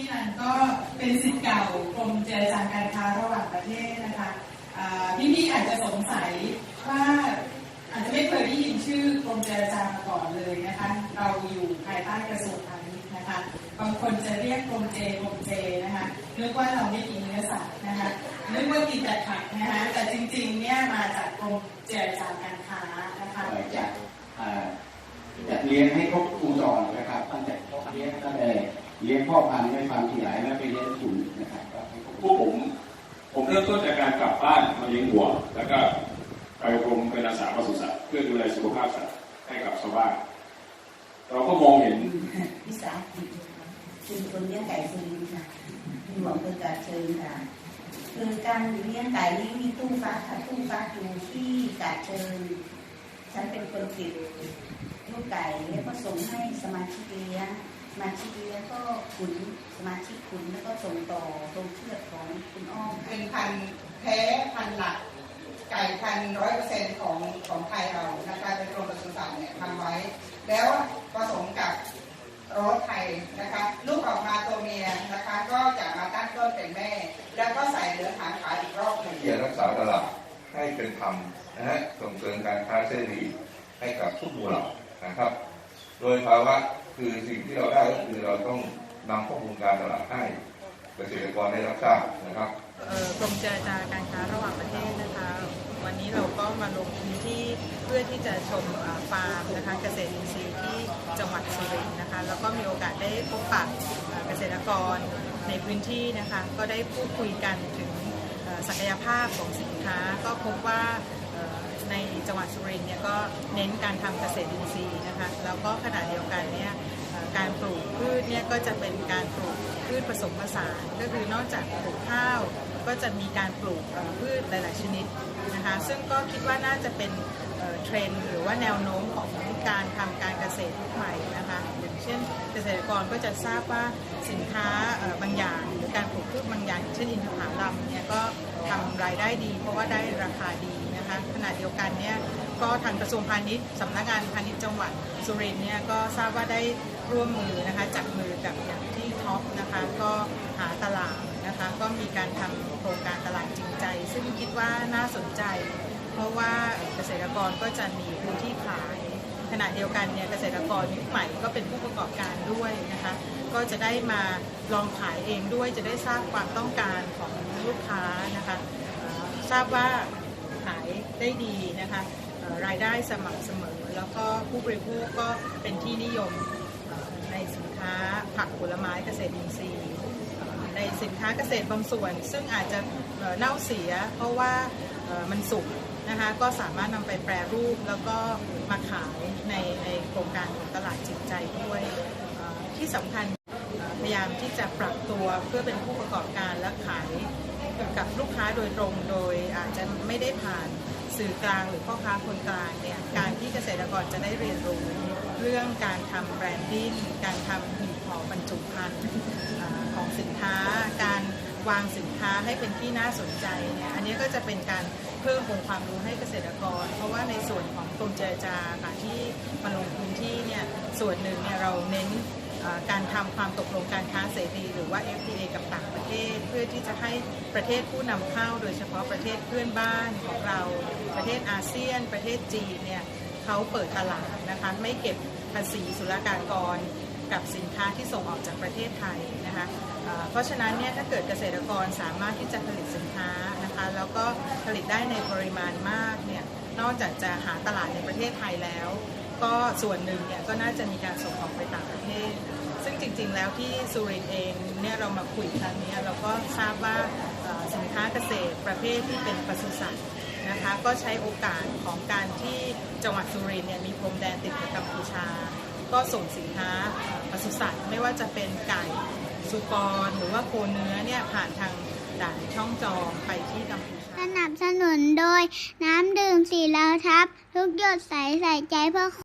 พี่นันก็เป็นสิทธิ์เก่ากรมเจรจาการค้าระหว่างประเทศนะคะอ่พี่ๆอาจจะสงสัยว่าอาจจะไม่เคยได้ยินชื่อกรมเจรจามาก่อนเลยนะคะ เราอยู่ภายใต้กระทรวงพาณิชย์นะคะ บางคนจะเรียกกรมเจกรมเจนะคะนึกว่าเราไม่กินเนื้อสัตว์นะคะนึกว่ากินแต่ผักนะคะ แต่จริงๆเนี่ยมาจากกรมเจรจาการค้านะคะจะอ่าจะเลี้ยงให้ครบวงจรนะครับตั้งแต่พ่อเลี้ยงตั้งแต่ เลี้ยงพ่อพันธุ์ไม่พันธุ์ขยายแล้วไปเลี้ยงขุนนะครับก็พวกผมผมเริ่มต้นจากการกลับบ้านมาเลี้ยงวัว แล้วก็ไปอบรมเป็นอาสาปศุสัตว์เพื่อดูแลสุขภาพสัตว์ให้กับชาวบ้านเราก็มองเห็นวิสาหกิจชุมชนเลี้ยงไก่สุรินทร์ค่ะคุณหมอเกิดการเชิญค่ะคือการเลี้ยงไก่นี่มีตู้ฟักค่ะตู้ฟักอยู่ที่กาดเชิญ ฉันเป็นคนติดลูกไก่แล้วก็ส่งให้สมาชิกเลี้ยง มาชิกเลี้ยงก็ขุนสมาชิกขุนแล้วก็ส่งต่อตรงเชือกของคุณอ้อมค่ะเป็นพันธุ์แท้พันธุ์หลัก ไก่พันร้อยเปอร์เซ็นต์ของของไทยเรานะคะเป็นกรมปศุสัตว์เนี่ยทำไว้ แล้วผสมกับรสไทยนะคะ ลูกออกมาตัวเมียนะคะ ก็จะมาตั้งต้นเป็นแม่ แล้วก็ใส่เนื้อหางขายอีกรอบหนึ่งที่จะรักษาตลาดให้เป็นธรรมนะฮะส่งเสริมการค้าเสรีให้กับทุกหมู่เหล่านะครับ โดยภาวะ คือสิ่งที่เราได้ก็คือเราต้องนำข้อมูลการตลาดให้เกษตรกรได้รับทราบนะครับกรมเจรจาการค้าระหว่างประเทศนะคะ วันนี้เราก็มาลงพื้นที่เพื่อที่จะชมฟาร์มนะคะเกษตรอินทรีย์ที่จังหวัดสุรินทร์นะคะ แล้วก็มีโอกาสได้พบปะเกษตรกรในพื้นที่นะคะ ก็ได้พูดคุยกันถึงศักยภาพของสินค้า ก็พบว่า จังหวัดสุรินทร์เนี่ยก็เน้นการทำเกษตรอินทรีย์นะคะแล้วก็ขณะเดียวกันเนี่ยการปลูกพืชเนี่ยก็จะเป็นการปลูกพืชผสมผสานก็คือนอกจากปลูกข้าว ก็จะมีการปลูกพืชหลาย ๆ ชนิดนะคะซึ่งก็คิดว่าน่าจะเป็นเทรนด์หรือว่าแนวโน้มของการทำการเกษตรยุคใหม่นะคะอย่างเช่นเกษตรกรก็จะทราบว่าสินค้าบางอย่าง หรือการปลูกพืชบางอย่างอย่างเช่นอินทผลัมเนี่ยก็ทำรายได้ดี เพราะว่าได้ราคาดี นะคะขณะเดียวกันเนี่ยก็ทางกระทรวงพาณิชย์สำนักงานพาณิชย์จังหวัดสุรินทร์เนี่ยก็ทราบว่าได้ร่วมมือนะคะจับมือกับอย่างที่ท็อปนะคะก็หาตลาดนะคะก็มีการทำโครงการตลาดจริงใจ ซึ่งคิดว่าน่าสนใจ เพราะว่าเกษตรกรก็จะมีพื้นที่ขาย ขณะเดียวกันเนี่ยเกษตรกรยุคใหม่ก็เป็นผู้ประกอบการด้วยนะคะก็จะได้มาลองขายเองด้วยจะได้ทราบความต้องการของลูกค้านะคะทราบว่า ขายได้ดีนะคะรายได้สม่ำเสมอ แล้วก็ผู้บริโภคก็เป็นที่นิยมในสินค้าผักผลไม้เกษตรอินทรีย์ ในสินค้าเกษตรบางส่วน ซึ่งอาจจะเน่าเสีย เพราะว่ามันสุกนะคะก็สามารถนำไปแปรรูปแล้วก็มาขายในในโครงการของตลาดจิตใจด้วยที่สำคัญพยายามที่จะปรับตัวเพื่อเป็นผู้ประกอบการและขายกับลูกค้าโดยตรงโดยอาจจะไม่ได้ ผ่านสื่อกลางหรือพ่อค้าคนกลางเนี่ยการที่เกษตรกรจะได้เรียนรู้เรื่องการทำแบรนดิ้งการทำหีบห่อบรรจุภัณฑ์ของสินค้า การวางสินค้าให้เป็นที่น่าสนใจเนี่ยอันนี้ก็จะเป็นการเพิ่มองค์ความรู้ให้เกษตรกร เพราะว่าในส่วนของกรมเจรจาค่ะที่มาลงพื้นที่เนี่ยส่วนหนึ่งเนี่ยเราเน้น การทำความตกลงการค้าเสรีหรือว่า FTA กับต่างประเทศ เพื่อที่จะให้ประเทศผู้นำเข้า โดยเฉพาะประเทศเพื่อนบ้านของเราประเทศอาเซียน ประเทศจีนเนี่ยเขาเปิดตลาดนะคะไม่เก็บภาษีศุลกากรกับสินค้าที่ส่งออกจากประเทศไทยนะคะเอ่อเพราะฉะนั้นเนี่ยถ้าเกิดเกษตรกรสามารถที่จะผลิตสินค้านะคะแล้วก็ผลิตได้ในปริมาณมากเนี่ยนอกจากจะหาตลาดในประเทศไทยแล้ว ก็ส่วนหนึ่งเนี่ยก็น่าจะมีการส่งออกไปต่างประเทศ ซึ่งจริงๆแล้วที่สุรินทร์เองเนี่ยเรามาคุยครั้งเนี้ยเราก็ทราบว่าสินค้าเกษตรประเภทที่เป็นปศุสัตว์นะคะก็ใช้โอกาสของการที่จังหวัดสุรินทร์เนี่ยมีพรมแดนติดกับกัมพูชา ก็ส่งสินค้าปศุสัตว์ไม่ว่าจะเป็นไก่สุกรหรือว่าโคเนื้อเนี่ยผ่านทางด่านช่องจอมไปที่กัมพูชา สนับสนุนโดยน้ำดื่มสีเหลาทับ ทุกหยดใสใส่ใจเพื่อ